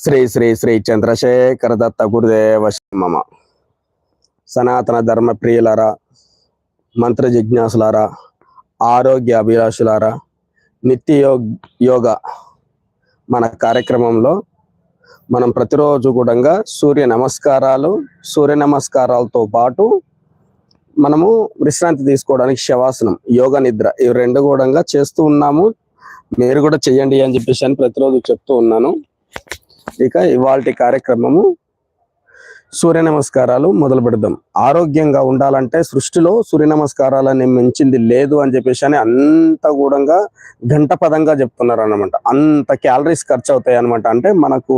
శ్రీ శ్రీ శ్రీ చంద్రశేఖర దత్త గురుదేవ మమ సనాతన ధర్మ ప్రియులారా మంత్ర జిజ్ఞాసులారా ఆరోగ్య అభిలాషులారా నిత్య యోగ మన కార్యక్రమంలో మనం ప్రతిరోజు కూడా సూర్య నమస్కారాలు సూర్య నమస్కారాలతో పాటు మనము విశ్రాంతి తీసుకోవడానికి శవాసనం యోగ నిద్ర ఇవి రెండు కూడా చేస్తూ ఉన్నాము. మీరు కూడా చేయండి అని చెప్పేసి అని ప్రతిరోజు చెప్తూ ఉన్నాను. ఇక ఇవాళ కార్యక్రమము సూర్య నమస్కారాలు మొదలు పెడదాం. ఆరోగ్యంగా ఉండాలంటే సృష్టిలో సూర్య నమస్కారాలని మించింది లేదు అని చెప్పేసి అని అంత కూడా గంట పదంగా చెప్తున్నారు అనమాట అంత క్యాలరీస్ ఖర్చు అవుతాయి అనమాట అంటే మనకు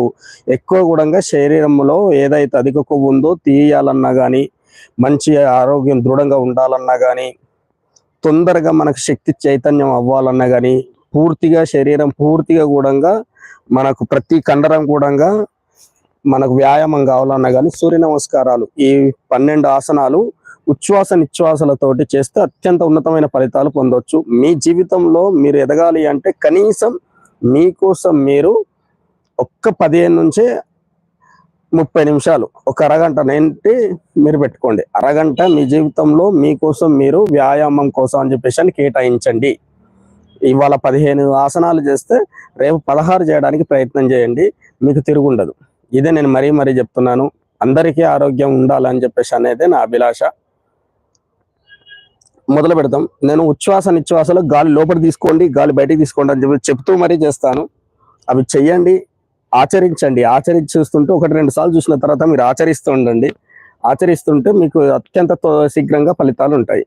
ఎక్కువ కూడా శరీరంలో ఏదైతే అధిక కొవ్వు ఉందో తీయాలన్నా కానీ మంచి ఆరోగ్యం దృఢంగా ఉండాలన్నా కానీ తొందరగా మనకు శక్తి చైతన్యం అవ్వాలన్నా కానీ పూర్తిగా శరీరం పూర్తిగా కూడా మనకు ప్రతి కండరం కూడా మనకు వ్యాయామం కావాలన్నా కానీ సూర్య నమస్కారాలు ఈ పన్నెండు ఆసనాలు ఉచ్ఛ్వాస నిశ్వాసలతోటి చేస్తే అత్యంత ఉన్నతమైన ఫలితాలు పొందవచ్చు మీ జీవితంలో మీరు ఎదగాలి అంటే కనీసం మీకోసం మీరు ఒక్క పదిహేను నుంచే ముప్పై నిమిషాలు ఒక అరగంట నేంటి మీరు పెట్టుకోండి. అరగంట మీ జీవితంలో మీకోసం మీరు వ్యాయామం కోసం అని చెప్పేసి అని కేటాయించండి. ఇవాళ పదిహేను ఆసనాలు చేస్తే రేపు పదహారు చేయడానికి ప్రయత్నం చేయండి మీకు తిరుగుండదు. ఇదే నేను మరీ మరీ చెప్తున్నాను. అందరికీ ఆరోగ్యం ఉండాలని చెప్పేసి అనేది నా అభిలాష. మొదలు పెడతాం నేను ఉచ్ఛ్వాస నిశ్వాసలో గాలి లోపల తీసుకోండి గాలి బయటికి తీసుకోండి అని చెప్పి చెప్తూ మరీ చేస్తాను. అవి చెయ్యండి ఆచరించండి. ఆచరించి చూస్తుంటే ఒకటి రెండు సార్లు చూసిన తర్వాత మీరు ఆచరిస్తూ ఉండండి. ఆచరిస్తుంటే మీకు అత్యంత శీఘ్రంగా ఫలితాలు ఉంటాయి.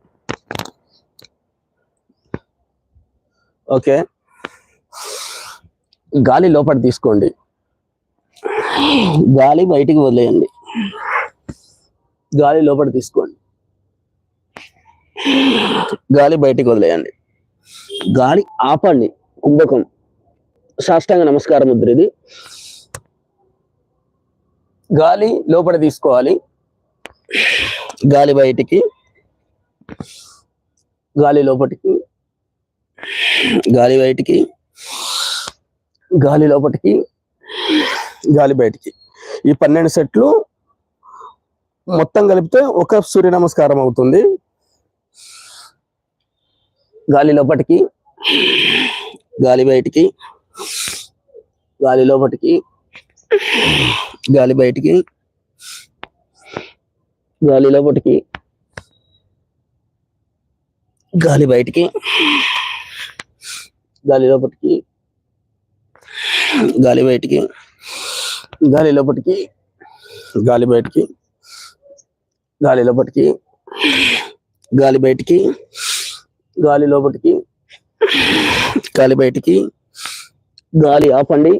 ఓకే. గాలి లోపల తీసుకోండి. గాలి బయటికి వదిలేయండి. గాలి లోపల తీసుకోండి. గాలి బయటికి వదిలేయండి. గాలి ఆపండి. కుంభకం. సాష్టాంగ నమస్కారం ముద్ర ఇది గాలి లోపల తీసుకోవాలి. గాలి బయటికి. గాలి లోపటికి. గాలి బయటికి గాలి లోపటికి గాలి బయటికి. ఈ పన్నెండు సెట్లు మొత్తం కలిపితే ఒక సూర్య నమస్కారం అవుతుంది. గాలి లోపటికి గాలి బయటికి గాలి లోపటికి గాలి బయటికి గాలి లోపటికి గాలి బయటికి. గాలి లోపటికి గాలి బయటికి గాలి లోపటికి గాలి బయటికి గాలి లోపటికి గాలి బయటికి గాలి లోపటికి గాలి బయటికి గాలి ఆపండి.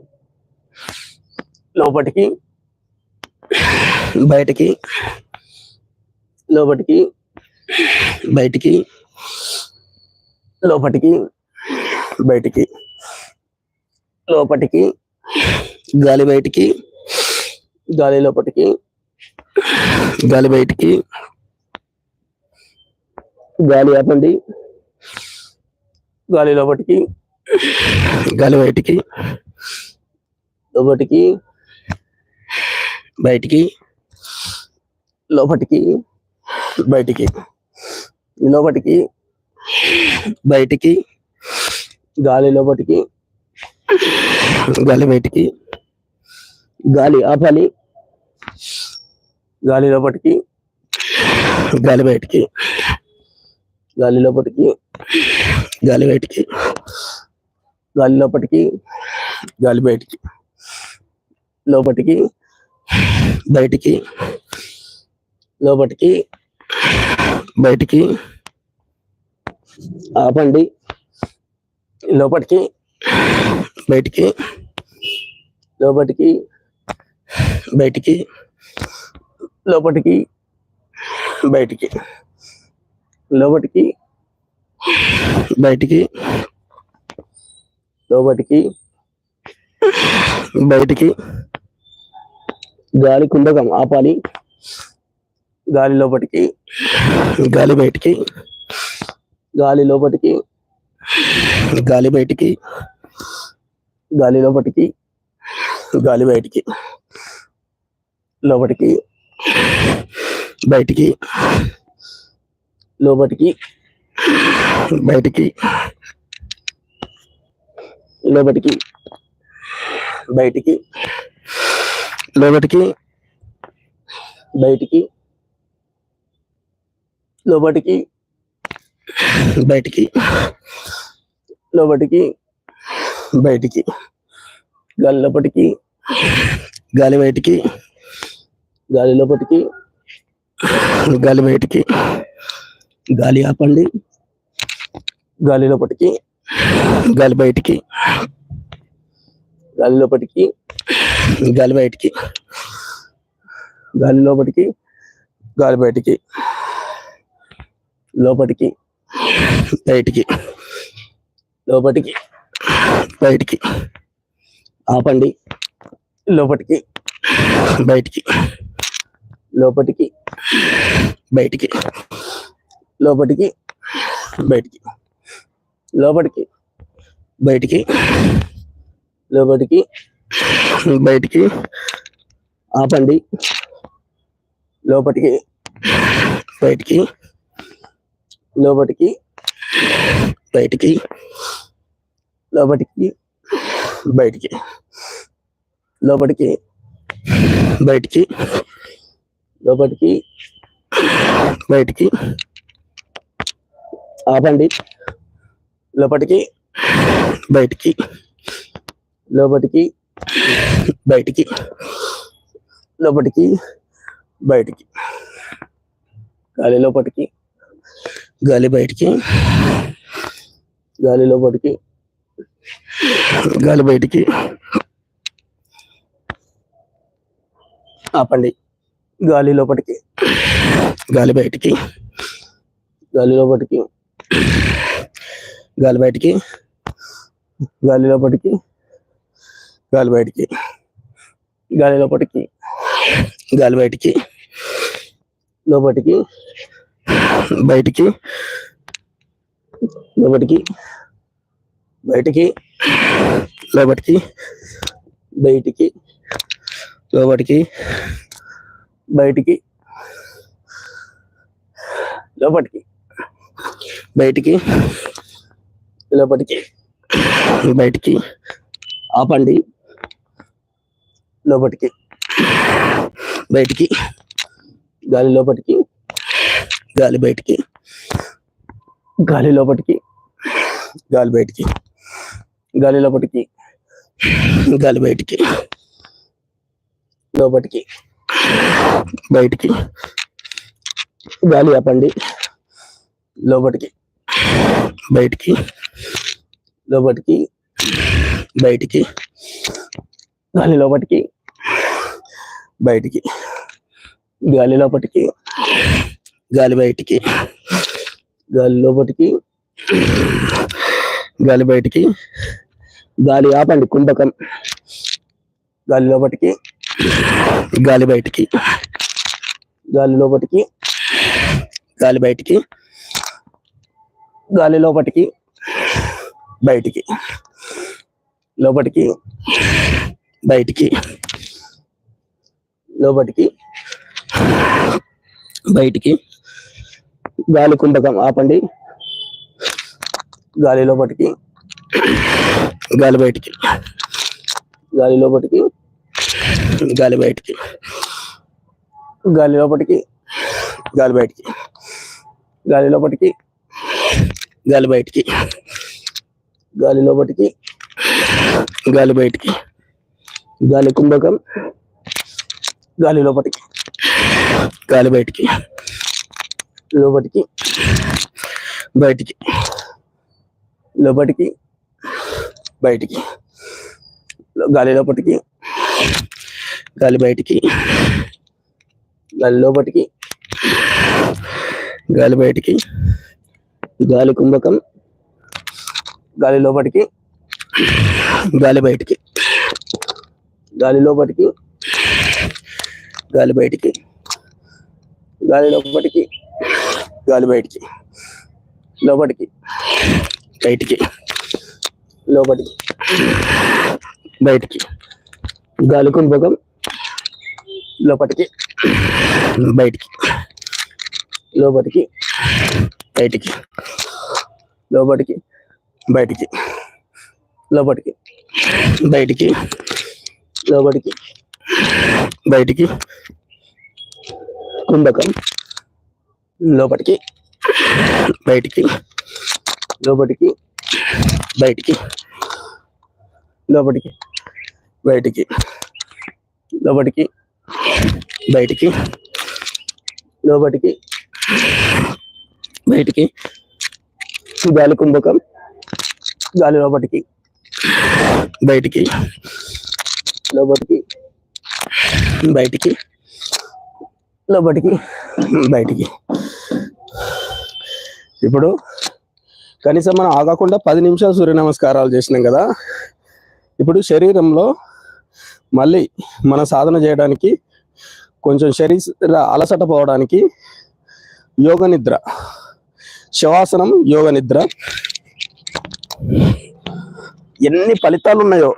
లోపటికి బయటికి లోపటికి బయటికి లోపటికి బయటికి లోపటికి గాలి బయటికి గాలి లోపటికి గాలి బయటికి గాలి ఆపండి గాలి లోపటికి గాలి బయటికి లోపటికి బయటికి లోపటికి బయటికి లోపటికి బయటికి గాలి లోపటికి గాలి బయటికి గాలి ఆపాలి గాలి లోపటికి గాలి బయటికి గాలి లోపటికి గాలి బయటికి గాలి లోపటికి గాలి బయటికి లోపటికి బయటికి లోపటికి బయటికి ఆపండి. లోపటికి బయటికి లోపటికి బయటికి లోపటికి బయటికి లోపటికి బయటికి లోపటికి బయటికి గాలి కుంభకం ఆపాలి గాలి లోపటికి గాలి బయటికి గాలి లోపటికి గాలి బయటికి గాలి లోపటికి గాలి బయటికి లోపటికి బయటికి లోపటికి బయటికి లోపటికి బయటికి లోపటికి బయటికి లోపటికి బయటికి. లోపటికి బయటికి. గాలి లోపటికి గాలి బయటికి గాలి లోపటికి గాలి బయటికి గాలి ఆపండి. గాలి లోపటికి గాలి బయటికి గాలి లోపటికి గాలి బయటికి గాలి లోపటికి గాలి బయటికి లోపటికి బయటికి. లోపటికి. బయటికి. ఆపండి. లోపటికి. బయటికి. లోపటికి. బయటికి. లోపటికి. బయటికి. లోపటికి. బయటికి. లోపటికి. బయటికి. ఆపండి. లోపటికి. బయటికి. లోపటికి బయటికి లోపటికి బయటికి లోపటికి బయటికి లోపటికి బయటికి ఆపండి లోపటికి బయటికి లోపటికి బయటికి లోపటికి బయటికి గాలి లోపటికి గాలి బయటికి గాలి లోపలికి గాలి బయటికి. ఆపండి. గాలి లోపలికి గాలి బయటికి గాలి లోపలికి గాలి బయటికి గాలి లోపలికి గాలి బయటికి గాలి లోపలికి గాలి బయటికి లోపలికి బయటికి. లోపలికి బయటికి. లోపలికి బయటికి. లోపలికి బయటికి. లోపలికి బయటికి. లోపలికి బయటికి. ఆపండి. లోపలికి బయటికి. గాలి లోపలికి గాలి బయటికి గాలి లోపటికి గాలి బయటికి గాలి లోపటికి గాలి బయటికి లోపటికి బయటికి గాలి ఆపండి లోపటికి బయటికి లోపటికి బయటికి గాలి లోపటికి బయటికి గాలి లోపటికి గాలి బయటికి. గాలి లోపలికి గాలి బయటికి. గాలి ఆపండి కుంభకం. గాలి లోపలికి గాలి బయటికి. గాలి లోపలికి గాలి బయటికి. గాలి లోపలికి బయటికి. లోపలికి బయటికి. లోపలికి బయటికి. గాలి కుంభకం ఆపండి. గాలి లోపటికి. గాలి బయటికి. గాలి లోపటికి. గాలి బయటికి. గాలి లోపటికి. గాలి బయటికి. గాలి లోపటికి. గాలి బయటికి. గాలి లోపటికి. గాలి బయటికి. గాలి కుంభకం గాలి లోపటికి. గాలి బయటికి. లోపలికి బయటికి లోపలికి బయటికి గాలి లోపలికి గాలి బయటికి గాలి లోపలికి గాలి బయటికి గాలి కుంభకం గాలి లోపలికి గాలి బయటికి గాలి లోపలికి గాలి బయటికి గాలి లోపలికి గాలి బయటికి లోపలికి బయటికి లోపలికి బయటికి గాలి కుంభకం లోపలికి బయటికి లోపలికి బయటికి లోపలికి బయటికి లోపలికి బయటికి లోపలికి బయటికి కుంభకం లోపలికి బయటికి లోపలికి బయటికి లోపలికి బయటికి లోపలికి బయటికి లోపలికి బయటికి గాలి కుంభకం గాలి లోపలికి బయటికి లోపలికి బయటికి లోపలికి బయటికి. ఇప్పుడు కనీసం మనం ఆగకుండా పది నిమిషాలు సూర్య నమస్కారాలు చేసినాం కదా. ఇప్పుడు శరీరంలో మళ్ళీ మన సాధన చేయడానికి కొంచెం శరీర అలసట పోవడానికి యోగ నిద్ర శవాసనం యోగ నిద్ర. ఎన్ని ఫలితాలు ఉన్నాయో.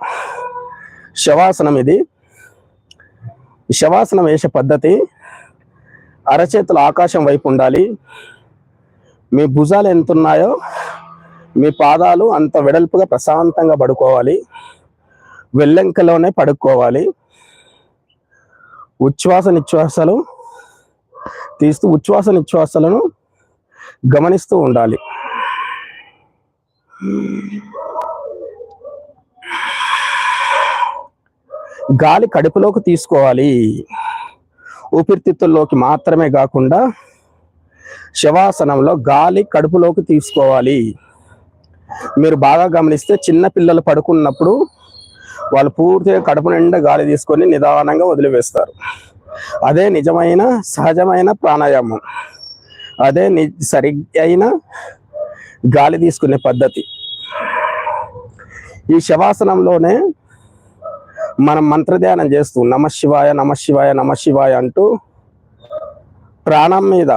శవాసనం ఇది. శవాసనం వేసే పద్ధతి అరచేతులు ఆకాశం వైపు ఉండాలి. మీ భుజాలు ఎంత ఉన్నాయో మీ పాదాలు అంత వెడల్పుగా ప్రశాంతంగా పడుకోవాలి. వెల్లెంకలోనే పడుకోవాలి. ఉచ్ఛ్వాస నిశ్వాసాలు తీస్తూ ఉచ్ఛ్వాస నిశ్వాసాలను గమనిస్తూ ఉండాలి. గాలి కడుపులోకి తీసుకోవాలి. ఊపిరితిత్తుల్లోకి మాత్రమే కాకుండా శవాసనంలో గాలి కడుపులోకి తీసుకోవాలి. మీరు బాగా గమనిస్తే చిన్న పిల్లలు పడుకున్నప్పుడు వాళ్ళు పూర్తిగా కడుపు నిండా గాలి తీసుకొని నిదానంగా వదిలివేస్తారు. అదే నిజమైన సహజమైన ప్రాణాయామం. అదే ని సరి అయిన గాలి తీసుకునే పద్ధతి. ఈ శవాసనంలోనే మనం మంత్రధ్యానం చేస్తూ నమ శివాయ నమ శివాయ నమ శివాయ అంటూ ప్రాణం మీద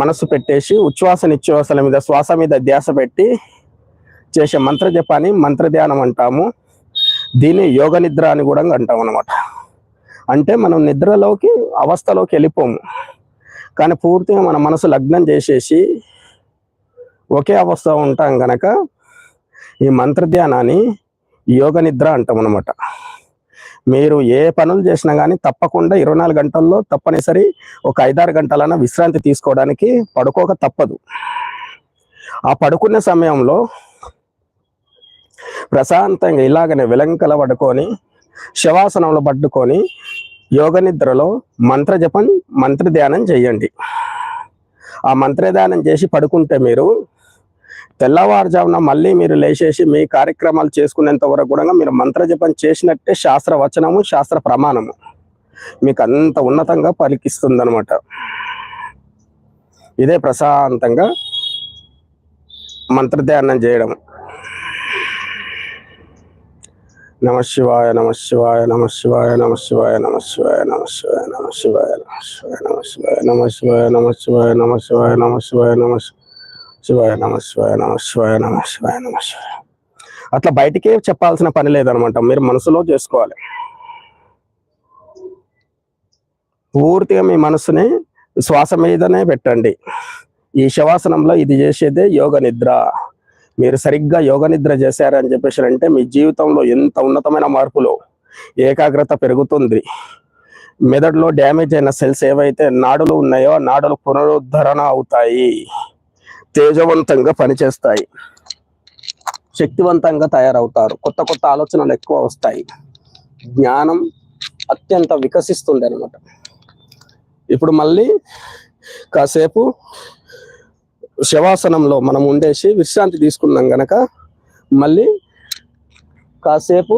మనసు పెట్టేసి ఉచ్ఛ్వాస నిశ్వాసాల మీద శ్వాస మీద ధ్యాస పెట్టి చేసే మంత్ర జపాన్ని మంత్రధ్యానం అంటాము. దీన్ని యోగ నిద్ర అని కూడా అంటాం అనమాట అంటే మనం నిద్రలోకి అవస్థలోకి వెళ్ళిపోము. కానీ పూర్తిగా మన మనసు లగ్నం చేసేసి ఒకే అవస్థ ఉంటాం గనక ఈ మంత్రధ్యానాన్ని యోగ నిద్ర అంటాం అనమాట మీరు ఏ పనులు చేసినా కానీ తప్పకుండా ఇరవై నాలుగు గంటల్లో తప్పనిసరి ఒక ఐదారు గంటలైనా విశ్రాంతి తీసుకోవడానికి పడుకోక తప్పదు. ఆ పడుకునే సమయంలో ప్రశాంతంగా ఇలాగనే విలంకల పడుకొని శవాసనంలో పట్టుకొని యోగ నిద్రలో మంత్ర జపం మంత్ర ధ్యానం చేయండి. ఆ మంత్ర ధ్యానం చేసి పడుకుంటే మీరు తెల్లవారుజామున మళ్ళీ మీరు లేచేసి మీ కార్యక్రమాలు చేసుకునేంత వరకు కూడా మీరు మంత్ర జపం చేసినట్టే శాస్త్ర వచనము శాస్త్ర ప్రమాణము మీకు అంత ఉన్నతంగా పలికిస్తుంది అనమాట ఇదే ప్రశాంతంగా మంత్రధ్యానం చేయడం నమ శివాయ నమ శివాయ నమ శివాయ నమ శివాయ నమ శివాయ నమ శివాయ నమ శివాయ నమ శివాయ నమ శివాయ నమ శివాయ నమ శివాయ నమ శివాయ నమ శివాయ నమ శివాయ నమ శివాయ నమ శివాయ నమ శివాయ అట్లా బయటికే చెప్పాల్సిన పని లేదనమాట. మీరు మనసులో చేసుకోవాలి. పూర్తిగా మీ మనసుని శ్వాస మీదనే పెట్టండి. ఈ శవాసనంలో ఇది చేసేదే యోగ నిద్ర. మీరు సరిగ్గా యోగ నిద్ర చేశారని చెప్పేసి అంటే మీ జీవితంలో ఎంత ఉన్నతమైన మార్పులు ఏకాగ్రత పెరుగుతుంది. మెదడులో డ్యామేజ్ అయిన సెల్స్ ఏవైతే నాడులు ఉన్నాయో నాడులు పునరుద్ధరణ అవుతాయి. తేజవంతంగా పనిచేస్తాయి. శక్తివంతంగా తయారవుతారు. కొత్త కొత్త ఆలోచనలు ఎక్కువ వస్తాయి. జ్ఞానం అత్యంత వికసిస్తుంది అనమాట ఇప్పుడు మళ్ళీ కాసేపు శవాసనంలో మనం ఉండేసి విశ్రాంతి తీసుకున్నాం గనక మళ్ళీ కాసేపు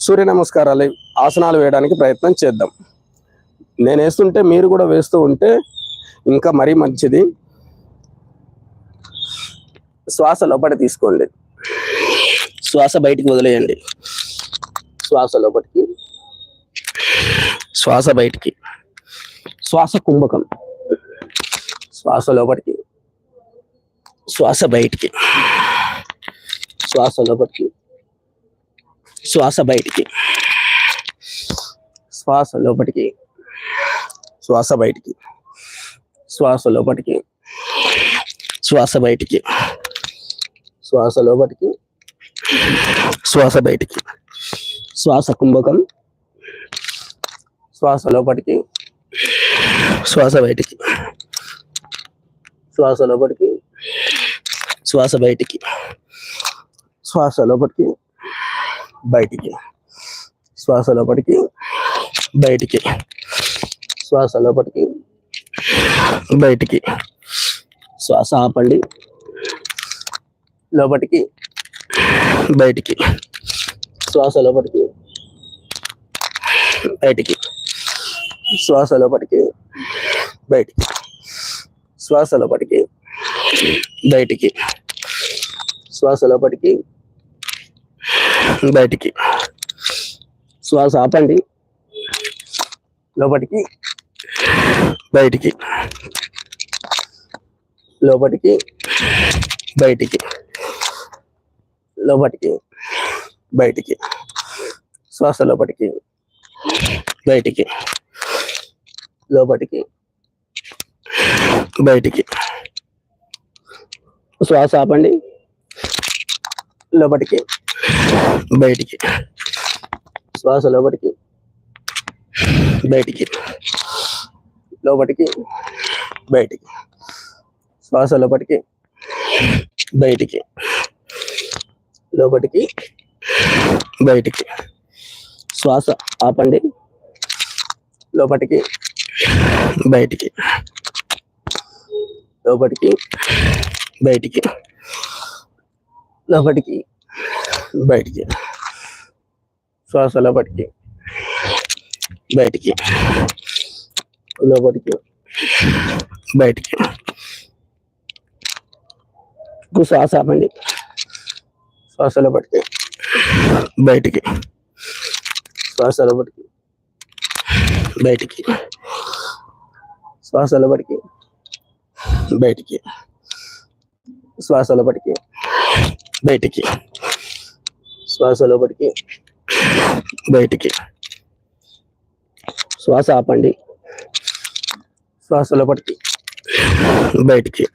సూర్య నమస్కారాలు ఆసనాలు వేయడానికి ప్రయత్నం చేద్దాం. నేను వేస్తుంటే మీరు కూడా వేస్తూ ఉంటే ఇంకా మరీ మంచిది. శ్వాస లోపల తీసుకోండి. శ్వాస బయటికి వదిలేయండి. శ్వాస లోపలికి శ్వాస బయటికి. శ్వాస కుంభకం. శ్వాస లోపలికి శ్వాస బయటికి. శ్వాస లోపలికి శ్వాస బయటికి. శ్వాస లోపలికి శ్వాస బయటికి. శ్వాస లోపలికి శ్వాస బయటికి. శ్వాస లోపలికి శ్వాస బయటికి. శ్వాస కుంభకం శ్వాస లోపలికి శ్వాస బయటికి. శ్వాస లోపలికి శ్వాస బయటికి. శ్వాస లోపలికి బయటికి. శ్వాస లోపలికి బయటికి. శ్వాస లోపలికి బయటికి. శ్వాస ఆపండి. లోపలికి బయటికి. శ్వాస లోపలికి బయటికి. శ్వాస లోపలికి బయటికి. శ్వాస లోపలికి బయటికి. శ్వాస లోపలికి బయటికి. శ్వాస ఆపండి. లోపలికి బయటికి. లోపలికి బయటికి. లోపటికి బయటికి శ్వాస లోపటికి బయటికి లోపటికి బయటికి. శ్వాస ఆపండి. లోపటికి బయటికి. శ్వాస లోపటికి బయటికి. లోపటికి బయటికి. శ్వాస లోపటికి బయటికి. లోపలికి బయటికి. శ్వాస ఆపండి. లోపలికి బయటికి. లోపలికి బయటికి. లోపలికి బయటికి. శ్వాస లోపలికి బయటికి. లోపలికి బయటికి. శ్వాస ఆపండి. శ్వాస లోపలికి బయటికి. శ్వాస లోపలికి బయటికి. శ్వాస లోపలికి బయటికి. శ్వాస లోపలికి బయటికి. శ్వాస లోపలికి బయటికి. శ్వాస ఆపండి. శ్వాస లోపలికి బయటికి.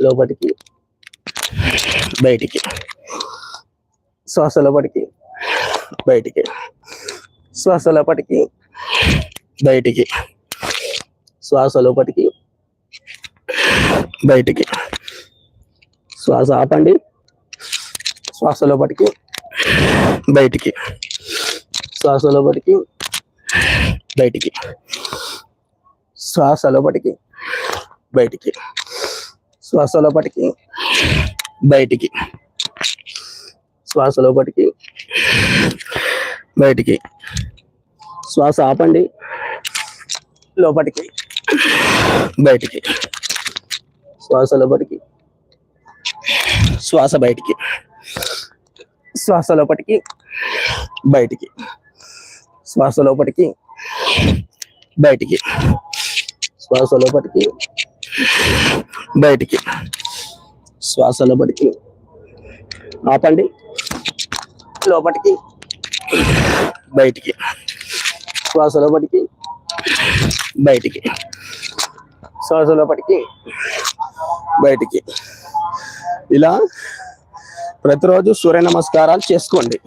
లోపలికి బయటికి. శ్వాస లోపటికి బయటికి. శ్వాస లోపటికి బయటికి. శ్వాస లోపటికి బయటికి. శ్వాస ఆపండి. శ్వాస లోపటికి బయటికి. శ్వాస లోపటికి బయటికి. శ్వాస లోపటికి బయటికి. శ్వాస లోపటికి బయటికి. శ్వాస లోపలికి బయటికి. శ్వాస ఆపండి. లోపలికి బయటికి. శ్వాస లోపలికి శ్వాస బయటికి. శ్వాస లోపలికి బయటికి. శ్వాస లోపలికి బయటికి. శ్వాస లోపలికి బయటికి. శ్వాసలో బడికి ఆపండి. లోపటికి. బయటికి. శ్వాస లోపటికి. బయటికి. శ్వాస లోపటికి. బయటికి. ఇలా ప్రతిరోజు సూర్య నమస్కారాలు చేసుకోండి.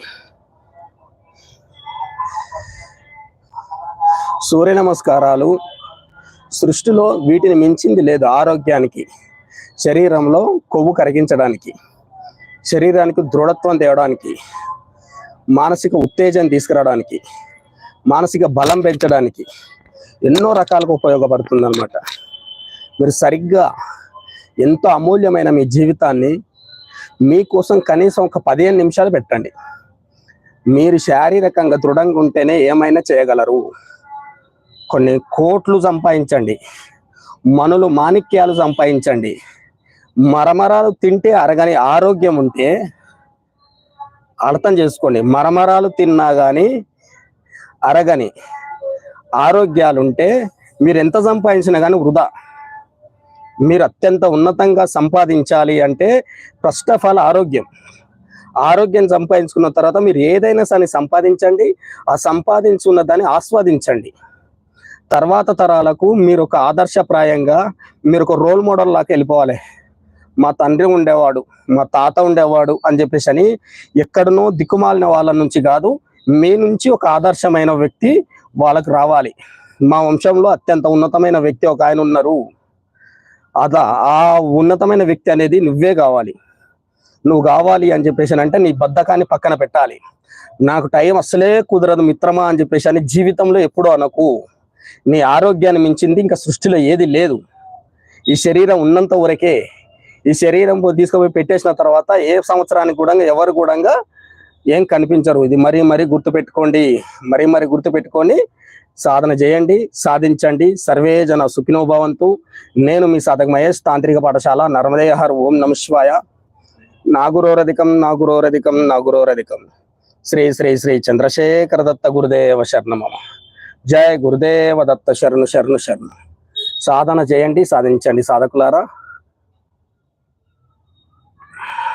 సూర్య నమస్కారాలు సృష్టిలో వీటిని మించింది లేదు ఆరోగ్యానికి. శరీరంలో కొవ్వు కరిగించడానికి శరీరానికి దృఢత్వం తేవడానికి మానసిక ఉత్తేజం తీసుకురావడానికి మానసిక బలం పెంచడానికి ఎన్నో రకాలుగా ఉపయోగపడుతుంది అనమాట మీరు సరిగ్గా ఎంతో అమూల్యమైన మీ జీవితాన్ని మీకోసం కనీసం ఒక పదిహేను నిమిషాలు పెట్టండి. మీరు శారీరకంగా దృఢంగా ఉంటేనే ఏమైనా చేయగలరు. కొన్ని కోట్లు సంపాదించండి. మనులు మాణిక్యాలు సంపాదించండి. మరమరాలు తింటే అరగని ఆరోగ్యం ఉంటే అర్థం చేసుకోండి. మరమరాలు తిన్నా కానీ అరగని ఆరోగ్యాలు ఉంటే మీరు ఎంత సంపాదించినా కానీ వృధా. మీరు అత్యంత ఉన్నతంగా సంపాదించాలి అంటే ఫస్ట్ ఆఫ్ ఆల్ ఆరోగ్యం. ఆరోగ్యం సంపాదించుకున్న తర్వాత మీరు ఏదైనా సరే సంపాదించండి. ఆ సంపాదించుకున్న దాన్ని ఆస్వాదించండి. తర్వాత తరాలకు మీరు ఒక ఆదర్శప్రాయంగా మీరు ఒక రోల్ మోడల్ లాగా వెళ్ళిపోవాలి. మా తండ్రి ఉండేవాడు మా తాత ఉండేవాడు అని చెప్పేసి అని ఎక్కడనో దిక్కుమాలిన వాళ్ళ నుంచి కాదు మీ నుంచి ఒక ఆదర్శమైన వ్యక్తి వాళ్ళకు రావాలి. మా వంశంలో అత్యంత ఉన్నతమైన వ్యక్తి ఒక ఆయన ఉన్నారు. అదా ఆ ఉన్నతమైన వ్యక్తి అనేది నువ్వే కావాలి. నువ్వు కావాలి అని చెప్పేసి అని అంటే నీ బద్ధకాన్ని పక్కన పెట్టాలి. నాకు టైం అసలే కుదరదు మిత్రమా అని చెప్పేసి అని జీవితంలో ఎప్పుడూ అనకు. నీ ఆరోగ్యాన్ని మించింది ఇంకా సృష్టిలో ఏది లేదు. ఈ శరీరం ఉన్నంత వరకే ఈ శరీరం తీసుకుపోయి పెట్టేసిన తర్వాత ఏ సంవత్సరానికి కూడా ఎవరు కూడా ఏం కనిపించరు. ఇది మరీ మరీ గుర్తు పెట్టుకోండి మరీ మరీ గుర్తు పెట్టుకొని సాధన చేయండి సాధించండి. సర్వే జన సుఖినోభవంతు నేను మీ సాధక మహేష్ తాంత్రిక పాఠశాల నర్మదేహర్ ఓం నమశివాయ నాగురోరధికం నాగురోరధికం నాగురోరధికం. శ్రీ శ్రీ శ్రీ చంద్రశేఖర దత్త గురుదేవ శరణమమ జయ గురుదేవ దత్త శరణు శరణు శరణు. సాధన చేయండి సాధించండి సాధకులారా.